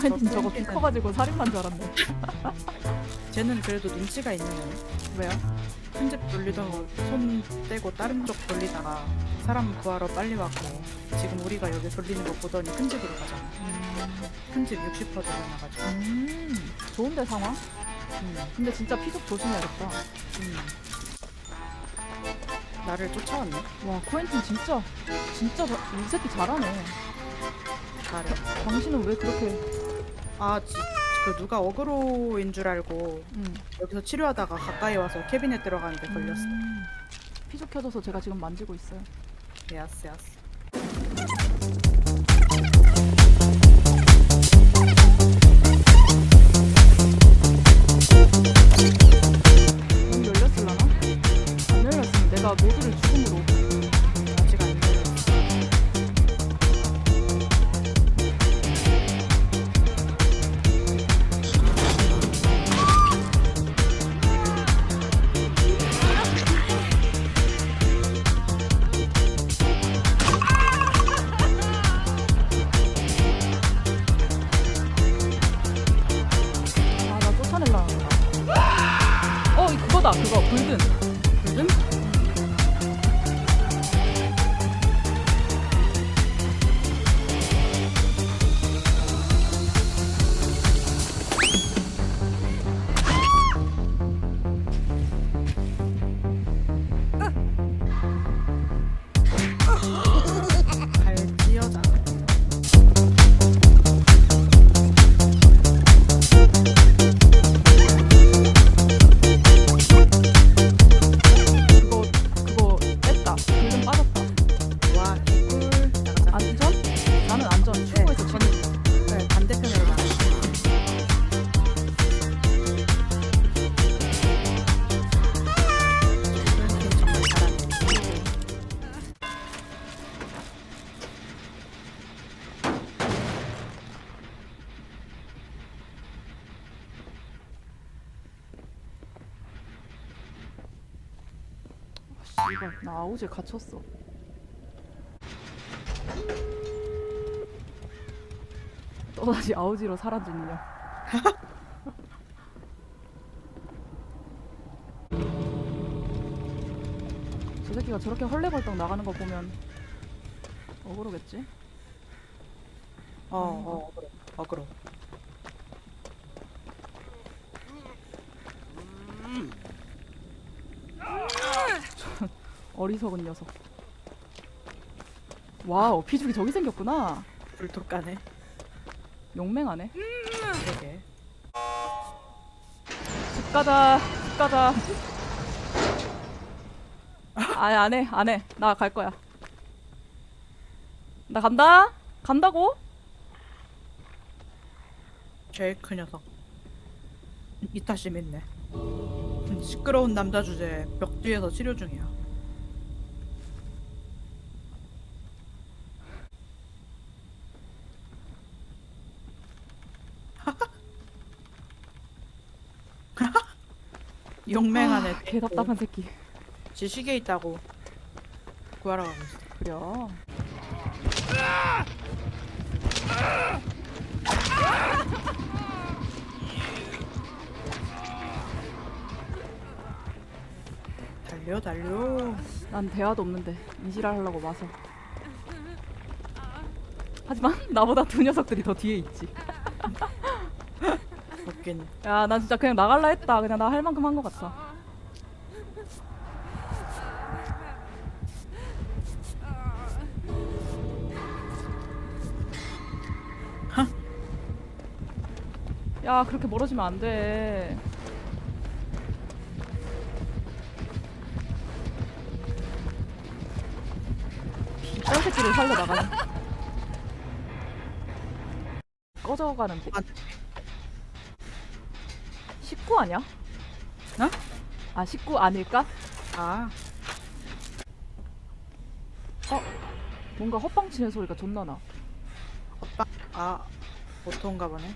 코엔틴 저거 키 커가지고 살인만 줄 알았네. 쟤는 그래도 눈치가 있는 애. 왜요? 큰집 돌리던 거 손 떼고 다른 쪽 돌리다가 사람 구하러 빨리 왔고 지금 우리가 여기 돌리는 거 보더니 큰 집으로 가잖아. 큰집60% 돌려놔가지고. 음, 좋은데 상황? 음, 근데 진짜 피속 조심해야겠다. 음. 나를 쫓아왔네. 와 코엔틴 진짜 진짜 자- 이 새끼 잘하네. 잘해. 당신은 왜 그렇게? 아, 지, 그 누가 어그로인 줄 알고 음. 여기서 치료하다가 가까이 와서 캐비넷 들어가는데 걸렸어. 음, 피속 켜져서 제가 지금 만지고 있어요. 야스 야스. 그거다. 그거 불든. 불금? 이발 나 아우지에 갇혔어. 또다시 아우지로 사라지느냐. 저 새끼가 저렇게 헐레벌떡 나가는 거 보면 억울하겠지? 어, 어, 어그로. 어그로. 어리석은 녀석. 와우 피죽이 저기 생겼구나. 불토 까네. 용맹하네. 되게. 집 가자. 집 가자. 아니 안 해. 안 해. 나 갈 거야. 나 간다. 간다고? 제일 큰 녀석. 이타심 있네. 시끄러운 남자 주제 벽 뒤에서 치료 중이야. 용맹하네. 아, 개 답답한 새끼. 지식에 있다고 구하러 가고 있어. 그려. 달려 달려. 난 대화도 없는데 이지랄 하려고 와서. 하지만 나보다 두 녀석들이 더 뒤에 있지. 웃긴. 야, 난 진짜 그냥 나갈라 했다. 그냥 나 할 만큼 한 것 같아. 야, 그렇게 멀어지면 안 돼. 이딴 새끼를 살려 나가네. 꺼져가는 비. 아, 식구 아니야? 어? 아 식구 아닐까? 아 뭔가 헛방 치는 소리가 존나 나. 오빠 아 보통가 보네.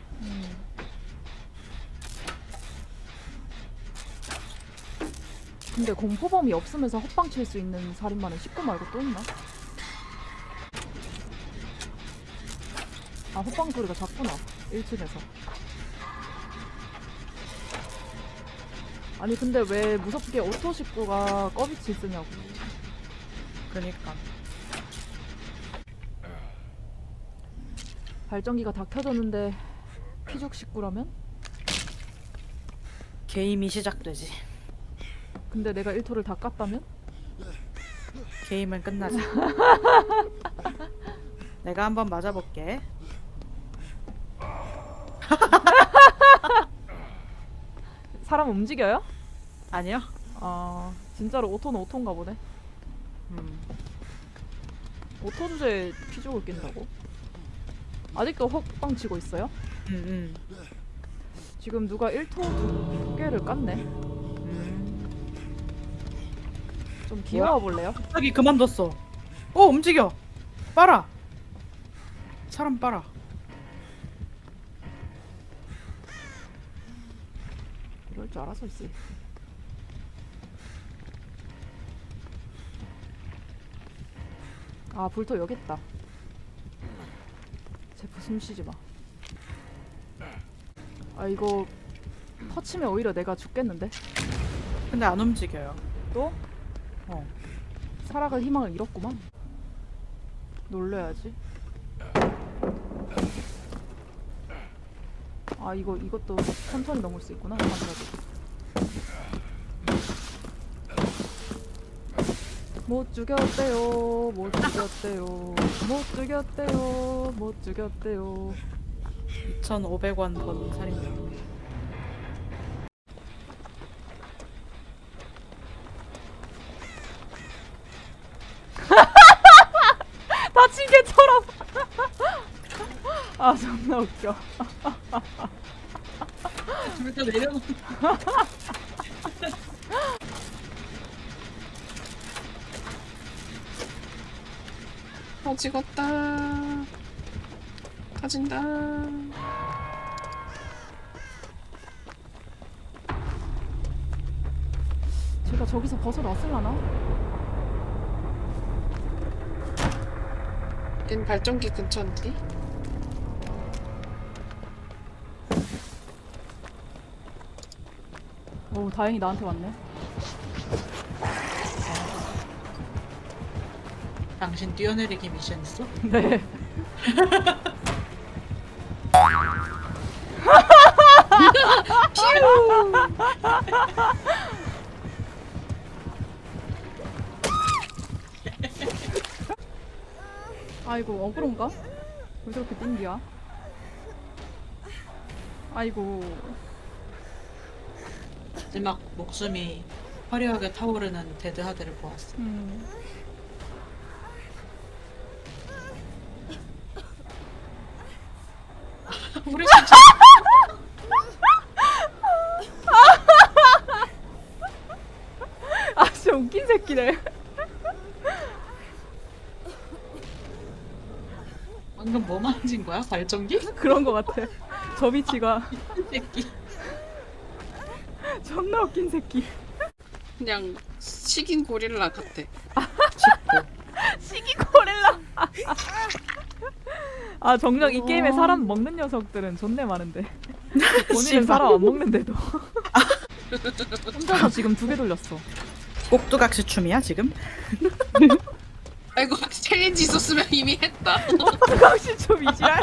근데 공포범이 없으면서 헛방 칠 수 있는 살인마는 식구 말고 또 있나? 아 헛방 소리가 작구나. 1층에서. 아니 근데 왜 무섭게 오토 식구가 꺼비치 쓰냐고. 그니까. 발전기가 다 켜졌는데 피죽 식구라면? 게임이 시작되지. 근데 내가 1토를 다 깠다면? 게임은 끝나지. 내가 한번 맞아볼게. 사람 움직여요? 아니요? 아 진짜로 오토는 오토인가 보네. 음. 오토 주제에 피죽을 낀다고? 아직도 헛방 치고 있어요? 음, 음. 지금 누가 1토 두 개를 깠네. 음. 좀 귀여워 볼래요? 갑자기 그만뒀어. 오 움직여. 빨아. 사람 빨아. 줄 알아서 있어. 아 불토 여기 있다. 제프 숨 쉬지 마. 아 이거 터치면 오히려 내가 죽겠는데? 근데 안 움직여요. 또? 어. 살아갈 희망을 잃었구만. 놀려야지. 아 이거 이것도 천천히 넘을 수 있구나. 못 죽였대요. 못 죽였대요. 못 죽였대요. 못 죽였대요. 2,500원 번 살인자. 다친 개처럼. 아 존나 웃겨. 둘다 내려놓. 다 찍었다. 터진다. 제가 저기서 벗어났을라나? 얜 발전기 근처인데? 오 다행히 나한테 왔네. 당신 뛰어내리기 미션 있어? 네. 아이고 억울한가? 왜 저렇게 띵기야? 아이고 마지막 목숨이 화려하게 타오르는 데드하드를 보았어. 음. 우리 진짜 아 진짜 웃긴 새끼네 방금 뭐 만진 거야? 발전기? 그런 거 같아 저 위치가 새끼. 존나 웃긴 새끼 그냥 식인 고릴라 같아. 시기 고릴라 아 정작 이 게임에 사람 먹는 녀석들은 존내 많은데 본인은. 사람 안 먹는데도 혼자서 지금 두 개 돌렸어 꼭두각시 춤이야 지금? 아이고 챌린지 있었으면 이미 했다. 강씨 좀 이지랄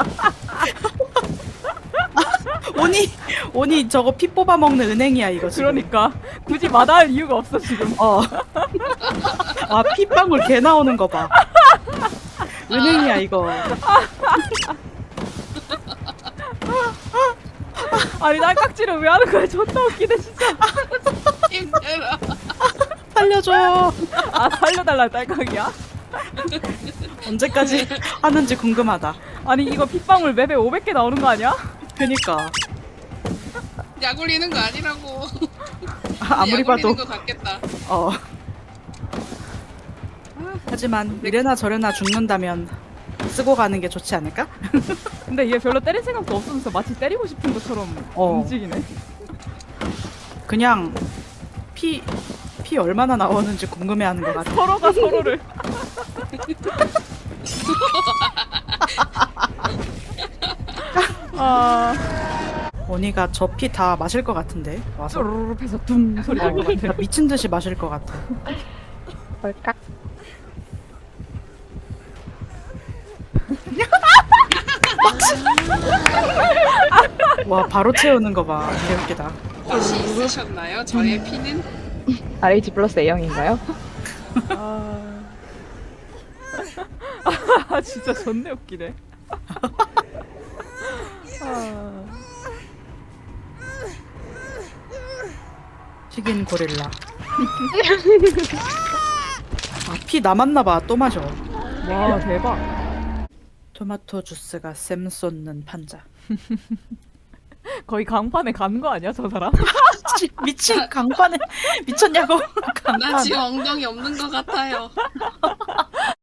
오니 오니 저거 피 뽑아 먹는 은행이야 이거 지금. 그러니까 굳이 마다할 이유가 없어 지금 어. 아 피방울 개 나오는 거 봐. 은행이야 이거. 아니 딸깍질을 왜 하는 거야 존나 웃기네 진짜 힘들어. 살려줘. 아 살려달라 딸깍이야? 언제까지 하는지 궁금하다. 아니 이거 핏방울 맵에 500개 나오는 거 아니야? 그니까 약 올리는 거 아니라고. 아, 아무리 약 봐도 올리는 거 같겠다. 어. 하지만 이래나 저래나 죽는다면 쓰고 가는 게 좋지 않을까? 근데 얘 별로 때릴 생각도 없으면서 마치 때리고 싶은 것처럼 어. 움직이네 그냥 피, 피 얼마나 나오는지 궁금해하는 것 같아. 서로가 서로를 아 원이가 저 피 다 마실 것 같은데 와서 쪼르륵 해서 둥 소리 날 것 같아. 미친 듯이 마실 것 같아. 벌깍. 와 바로 채우는 거 봐. 개웃기다. 혹시 있으셨나요? 저의 피는? RH 플러스 A형인가요? 아... 아 진짜 존내 웃기네. 아... 튀긴 고릴라. 아, 피 남았나 봐. 또 마셔. 와 대박. 토마토 주스가 쌤 쏟는 판자. 거의 강판에 간 거 아니야 저 사람? 씨, 미친 강판에 미쳤냐고. 나 지금 엉덩이 없는 것 같아요.